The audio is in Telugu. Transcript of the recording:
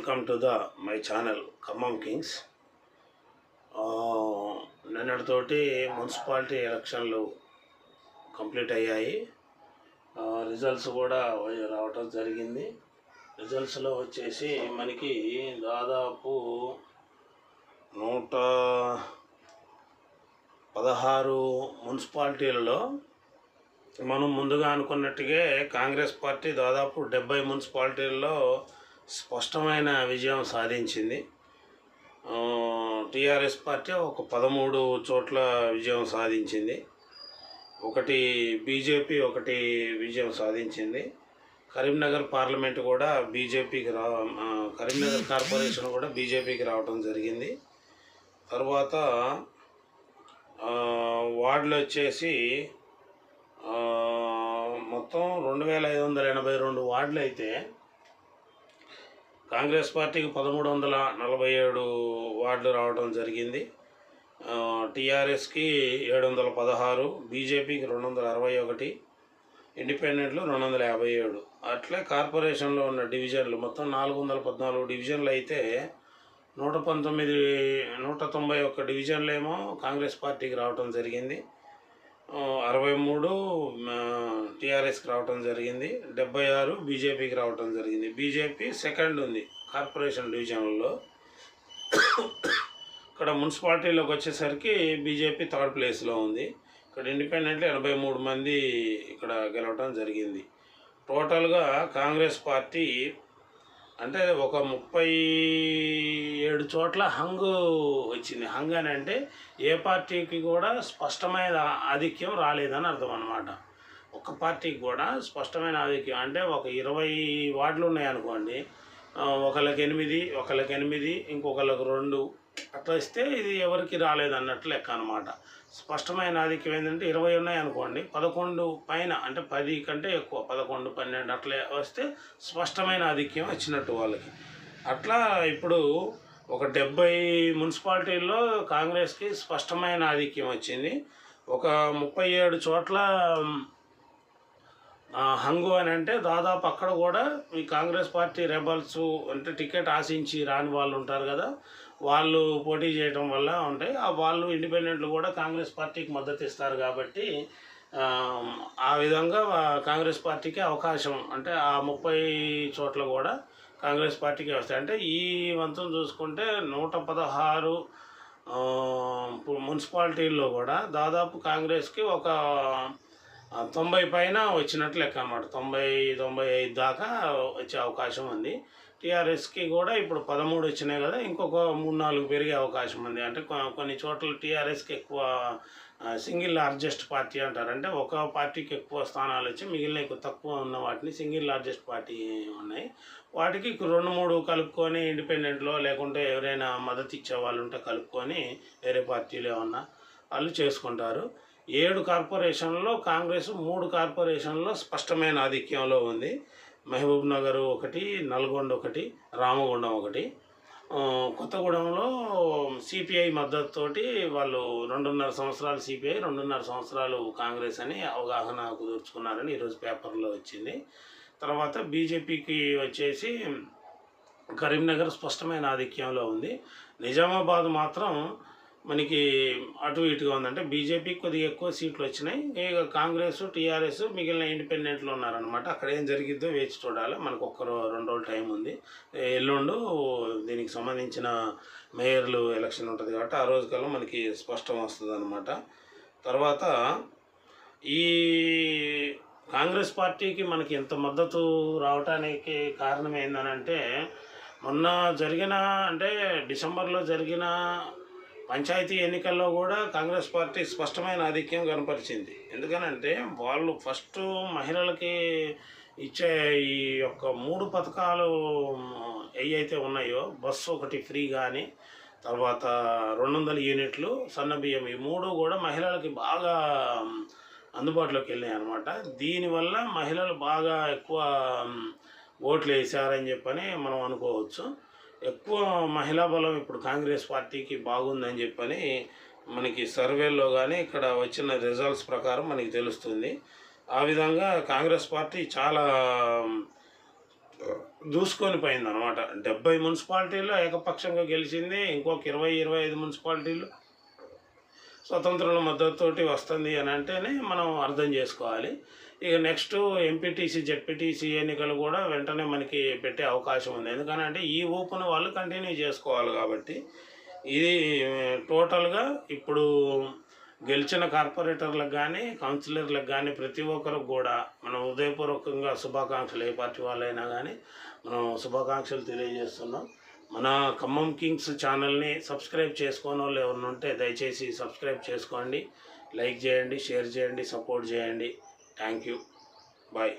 Welcome to the my channel Khammam kings నిన్నటితోటి municipality ఎలక్షన్లు కంప్లీట్ అయ్యాయి. రిజల్ట్స్ కూడా రావటం జరిగింది. రిజల్ట్స్లో వచ్చేసి మనకి దాదాపు నూట పదహారు మున్సిపాలిటీలలో మనం ముందుగా అనుకున్నట్టుగా కాంగ్రెస్ పార్టీ దాదాపు డెబ్బై మున్సిపాలిటీల్లో స్పష్టమైన విజయం సాధించింది. టీఆర్ఎస్ పార్టీ ఒక పదమూడు చోట్ల విజయం సాధించింది. ఒకటి బీజేపీ ఒకటి విజయం సాధించింది. కరీంనగర్ పార్లమెంట్ కూడా బీజేపీకి రా కరీంనగర్ కార్పొరేషన్ కూడా బీజేపీకి రావడం జరిగింది. తర్వాత వార్డులు వచ్చేసి మొత్తం రెండు వేల ఐదు వందల ఎనభై రెండు వార్డులు అయితే కాంగ్రెస్ పార్టీకి పదమూడు వందల నలభై ఏడు వార్డులు రావడం జరిగింది. టీఆర్ఎస్కి ఏడు వందల పదహారు బీజేపీకి రెండు వందల అరవై ఒకటి ఇండిపెండెంట్లు రెండు వందల యాభై ఏడు. అట్లే కార్పొరేషన్లో ఉన్న డివిజన్లు మొత్తం నాలుగు వందల పద్నాలుగు డివిజన్లు అయితే నూట పంతొమ్మిది నూట తొంభై ఒక్క డివిజన్లేమో కాంగ్రెస్ పార్టీకి రావడం జరిగింది. అరవై మూడు టీఆర్ఎస్కి రావటం జరిగింది. డెబ్బై ఆరు బీజేపీకి రావటం జరిగింది. బీజేపీ సెకండ్ ఉంది కార్పొరేషన్ డివిజన్లలో ఇక్కడ మున్సిపాలిటీలోకి వచ్చేసరికి బీజేపీ థర్డ్ ప్లేస్లో ఉంది. ఇక్కడ ఇండిపెండెంట్లు ఎనభై మూడు మంది ఇక్కడ గెలవటం జరిగింది. టోటల్గా కాంగ్రెస్ పార్టీ అంటే ఒక ముప్పై ఏడు చోట్ల హంగు వచ్చింది. హంగ్ అని అంటే ఏ పార్టీకి కూడా స్పష్టమైన ఆధిక్యం రాలేదని అర్థం అనమాట ఒక పార్టీకి కూడా స్పష్టమైన ఆధిక్యం అంటే ఒక ఇరవై వార్డులు ఉన్నాయనుకోండి ఒకళ్ళకి ఎనిమిది ఒకళ్ళకి ఎనిమిది ఇంకొకళ్ళకి రెండు అట్లా ఇస్తే ఇది ఎవరికి రాలేదు లెక్క అనమాట స్పష్టమైన ఆధిక్యం ఏంటంటే ఇరవై ఉన్నాయి అనుకోండి పదకొండు పైన అంటే పది కంటే ఎక్కువ పదకొండు పన్నెండు అట్లా వస్తే స్పష్టమైన ఆధిక్యం వచ్చినట్టు వాళ్ళకి. అట్లా ఇప్పుడు ఒక డెబ్బై మున్సిపాలిటీల్లో కాంగ్రెస్కి స్పష్టమైన ఆధిక్యం వచ్చింది. ఒక ముప్పై ఏడు చోట్ల హంగు అని అంటే దాదాపు అక్కడ కూడా ఈ కాంగ్రెస్ పార్టీ రెబల్స్ అంటే టికెట్ ఆశించి రాని వాళ్ళు ఉంటారు కదా వాళ్ళు పోటీ చేయడం వల్ల ఉంటాయి. ఆ వాళ్ళు ఇండిపెండెంట్లు కూడా కాంగ్రెస్ పార్టీకి మద్దతు ఇస్తారు కాబట్టి ఆ, విధంగా కాంగ్రెస్ పార్టీకి అవకాశం అంటే ఆ ముప్పై చోట్ల కూడా కాంగ్రెస్ పార్టీకి వస్తాయి. అంటే ఈ వంతం చూసుకుంటే నూట పదహారు మున్సిపాలిటీల్లో కూడా దాదాపు కాంగ్రెస్కి ఒక తొంభై పైన వచ్చినట్లు లెక్క అనమాట తొంభై తొంభై ఐదు దాకా వచ్చే అవకాశం ఉంది. టీఆర్ఎస్కి కూడా ఇప్పుడు పదమూడు వచ్చినాయి కదా ఇంకొక మూడు నాలుగు పెరిగే అవకాశం ఉంది. అంటే కొన్ని చోట్ల టీఆర్ఎస్కి ఎక్కువ సింగిల్ లార్జెస్ట్ పార్టీ అంటారు. అంటే ఒక పార్టీకి ఎక్కువ స్థానాలు వచ్చి మిగిలిన ఎక్కువ తక్కువ ఉన్న వాటిని సింగిల్ లార్జెస్ట్ పార్టీ ఉన్నాయి. వాటికి రెండు మూడు కలుపుకొని ఇండిపెండెంట్లో లేకుంటే ఎవరైనా మద్దతు ఇచ్చే వాళ్ళు ఉంటే కలుపుకొని వేరే పార్టీలు ఏమన్నా వాళ్ళు చేసుకుంటారు. ఏడు కార్పొరేషన్లో కాంగ్రెస్ మూడు కార్పొరేషన్లో స్పష్టమైన ఆధిక్యంలో ఉంది. మహబూబ్ నగర్ ఒకటి నల్గొండ ఒకటి రామగుండం ఒకటి. కొత్తగూడెంలో సిపిఐ మద్దతుతోటి వాళ్ళు రెండున్నర సంవత్సరాలు సిపిఐ రెండున్నర సంవత్సరాలు కాంగ్రెస్ అని అవగాహన కుదుర్చుకున్నారని ఈరోజు పేపర్లో వచ్చింది. తర్వాత బీజేపీకి వచ్చేసి కరీంనగర్ స్పష్టమైన ఆధిక్యంలో ఉంది. నిజామాబాద్ మాత్రం మనకి అటు ఇటుగా ఉందంటే బీజేపీకి కొద్దిగా ఎక్కువ సీట్లు వచ్చినాయి. ఇక కాంగ్రెస్ టీఆర్ఎస్ మిగిలిన ఇండిపెండెంట్లు ఉన్నారనమాట అక్కడ ఏం జరిగిద్దో వేచి చూడాలి. మనకు ఒక్క రెండు రోజులు టైం ఉంది. ఎల్లుండు దీనికి సంబంధించిన మేయర్లు ఎలక్షన్ ఉంటుంది కాబట్టి ఆ రోజుకల్లా మనకి స్పష్టం వస్తుంది అనమాట తర్వాత ఈ కాంగ్రెస్ పార్టీకి మనకి ఎంత మద్దతు రావటానికి కారణం ఏందనంటే మొన్న జరిగిన అంటే డిసెంబర్లో జరిగిన పంచాయతీ ఎన్నికల్లో కూడా కాంగ్రెస్ పార్టీ స్పష్టమైన ఆధిక్యం కనపరిచింది. ఎందుకనంటే వాళ్ళు ఫస్ట్ మహిళలకి ఇచ్చే ఈ యొక్క మూడు పథకాలు ఏవి అయితే ఉన్నాయో బస్సు ఒకటి ఫ్రీ కానీ తర్వాత రెండు వందల యూనిట్లు సన్నబియ్యం ఈ మూడు కూడా మహిళలకి బాగా అందుబాటులోకి వెళ్ళాయి అనమాట దీనివల్ల మహిళలు బాగా ఎక్కువ ఓట్లు వేసారని చెప్పని మనం అనుకోవచ్చు. ఎక్కువ మహిళా బలం ఇప్పుడు కాంగ్రెస్ పార్టీకి బాగుందని చెప్పని మనకి సర్వేలో కానీ ఇక్కడ వచ్చిన రిజల్ట్స్ ప్రకారం మనకి తెలుస్తుంది. ఆ విధంగా కాంగ్రెస్ పార్టీ చాలా దూసుకొని పోయింది అనమాట డెబ్బై మున్సిపాలిటీల్లో ఏకపక్షంగా గెలిచింది ఇంకొక ఇరవై ఇరవై ఐదు మున్సిపాలిటీలు స్వతంత్రుల మద్దతుతోటి వస్తుంది అని అంటేనే మనం అర్థం చేసుకోవాలి. ఇక నెక్స్ట్ ఎంపీటీసీ జెడ్పీటీసీ ఎన్నికలు కూడా వెంటనే మనకి పెట్టే అవకాశం ఉంది. ఎందుకంటే ఈ ఊపును వాళ్ళు కంటిన్యూ చేసుకోవాలి కాబట్టి ఇది టోటల్గా ఇప్పుడు గెలిచిన కార్పొరేటర్లకు కానీ కౌన్సిలర్లకు కానీ ప్రతి ఒక్కరికి కూడా మనం హృదయపూర్వకంగా శుభాకాంక్షలు ఏ పార్టీ వాళ్ళైనా కానీ మనం శుభాకాంక్షలు తెలియజేస్తున్నాం. మన ఖమ్మం కింగ్స్ ఛానల్ని సబ్స్క్రైబ్ చేసుకోని వాళ్ళు ఎవరిని ఉంటే దయచేసి సబ్స్క్రైబ్ చేసుకోండి. లైక్ చేయండి షేర్ చేయండి సపోర్ట్ చేయండి. Thank you. Bye.